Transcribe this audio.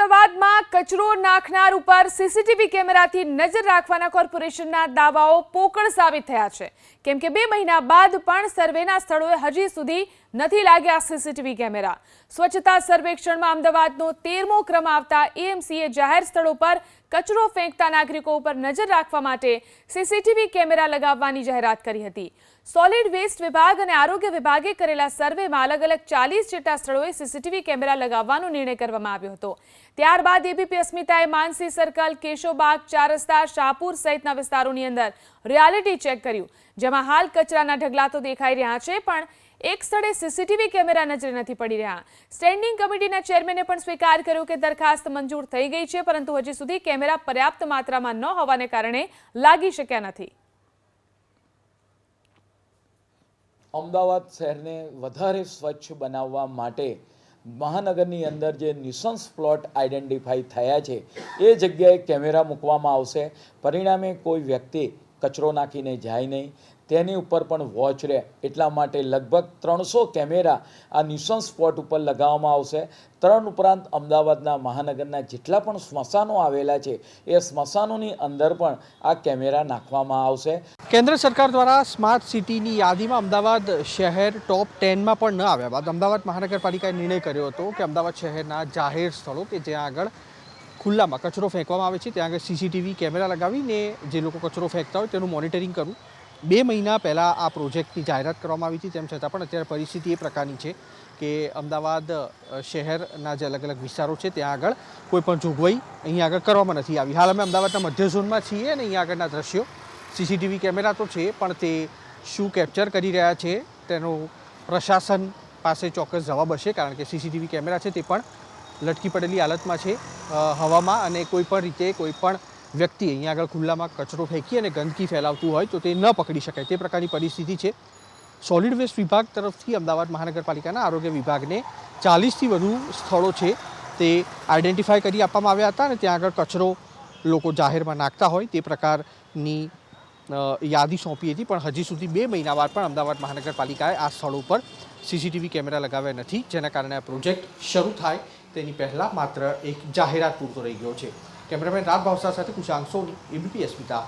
અમદાવાદમાં કચરો નાખનાર ઉપર સીસીટીવી કેમેરાથી નજર રાખવાના કોર્પોરેશનના દાવાઓ પોકળ સાબિત થયા છે. કેમ કે બે મહિના બાદ પણ સર્વેના સ્થળોએ હજી સુધી નથી લાગ્યા સીસીટીવી કેમેરા. સ્વચ્છતા સર્વેક્ષણમાં અમદાવાદનો તેરમો ક્રમ આવતા એએમસીએ જાહેર સ્થળો પર કચરો ફેંકતા નાગરિકો ઉપર નજર રાખવા માટે સીસીટીવી કેમેરા લગાવવાની જાહેરાત કરી હતી. સોલિડ વેસ્ટ વિભાગ અને આરોગ્ય વિભાગે કરેલા સર્વેમાં અલગ અલગ ચાલીસ જેટલા સ્થળોએ સીસીટીવી કેમેરા લગાવવાનો નિર્ણય કરવામાં આવ્યો હતો. ત્યારબાદ એબીપી અસ્મિતાએ માનસી સર્કલ, કેશોબાગ ચાર રસ્તા શાહપુર સહિતના વિસ્તારોની અંદર રિયાલિટી ચેક કર્યું, જેમાં હાલ કચરાના ઢગલા તો દેખાઈ રહ્યા છે, પણ એક સ્થળે સીસીટીવી કેમેરા નજરે નથી પડી રહ્યા. સ્ટેન્ડિંગ કમિટીના ચેરમેને પણ સ્વીકાર કર્યો કે દરખાસ્ત મંજૂર થઈ ગઈ છે, પરંતુ હજી સુધી કેમેરા પર્યાપ્ત માત્રામાં ન હોવાને કારણે લાગી શક્યા નથી. અમદાવાદ શહેરને વધારે સ્વચ્છ બનાવવા માટે મહાનગરની અંદર જે નિસંસ પ્લોટ આઈડેન્ટિફાઈ થયા છે, એ જગ્યાએ કેમેરા મૂકવામાં આવશે. પરિણામે કોઈ વ્યક્તિ કચરો નાખીને જાય નહીં. તેની ઉપર પણ વોચ રહે. એટલા માટે લગભગ ત્રણસો કેમેરા આ નિસંસ સ્પોટ ઉપર લગાવવામાં આવશે. ત્રણ ઉપરાંત અમદાવાદના મહાનગરના જેટલા પણ સ્મશાનો આવેલા છે, એ સ્મશાનોની અંદર પણ આ કેમેરા નાખવામાં આવશે. કેન્દ્ર સરકાર દ્વારા સ્માર્ટ સિટીની યાદીમાં અમદાવાદ શહેર ટોપ ટેનમાં પણ ન આવ્યા બાદ અમદાવાદ મહાનગરપાલિકાએ નિર્ણય કર્યો હતો કે અમદાવાદ શહેરના જાહેર સ્થળો કે જ્યાં આગળ ખુલ્લામાં કચરો ફેંકવામાં આવે છે, ત્યાં આગળ સીસીટીવી કેમેરા લગાવીને જે લોકો કચરો ફેંકતા હોય તેનું મોનિટરિંગ કરવું. બે મહિના પહેલાં આ પ્રોજેક્ટની જાહેરાત કરવામાં આવી હતી, તેમ છતાં પણ અત્યારે પરિસ્થિતિ એ પ્રકારની છે કે અમદાવાદ શહેરના જે અલગ અલગ વિસ્તારો છે, ત્યાં આગળ કોઈ પણ જોગવાઈ અહીં આગળ કરવામાં નથી આવી. હાલ અમે અમદાવાદના મધ્ય ઝોનમાં છીએ અને અહીંયા આગળના દ્રશ્યો સીસીટીવી કેમેરા તો છે, પણ તે શું કેપ્ચર કરી રહ્યા છે, તેનો પ્રશાસન પાસે ચોક્કસ જવાબ હશે, કારણ કે સીસીટીવી કેમેરા છે તે પણ લટકી પડેલી હાલતમાં છે હવામાં અને કોઈ પણ રીતે કોઈ પણ વ્યક્તિ અહીંયા આગળ ખુલ્લામાં કચરો ફેંકી અને ગંદકી ફેલાવતું હોય તો તે ન પકડી શકાય. તે પ્રકારની પરિસ્થિતિ છે. સોલિડ વેસ્ટ વિભાગ તરફથી અમદાવાદ મહાનગરપાલિકાના આરોગ્ય વિભાગને ચાલીસથી વધુ સ્થળો છે તે આઈડેન્ટિફાય કરી આપવામાં આવ્યા હતા અને ત્યાં આગળ કચરો લોકો જાહેરમાં નાખતા હોય તે પ્રકારની યાદી સોંપી હતી, પણ હજી સુધી બે મહિના બાદ પણ અમદાવાદ મહાનગરપાલિકાએ આ સ્થળો પર સીસીટીવી કેમેરા લગાવ્યા નથી, જેના કારણે આ પ્રોજેક્ટ શરૂ થાય. તેની પહેલાં માત્ર એક જાહેરાત પૂરતો રહી ગયો છે. કેમેરામેન રાત ભાવસા સાથે કુશાંક સોની એબીપી અસ્મિતા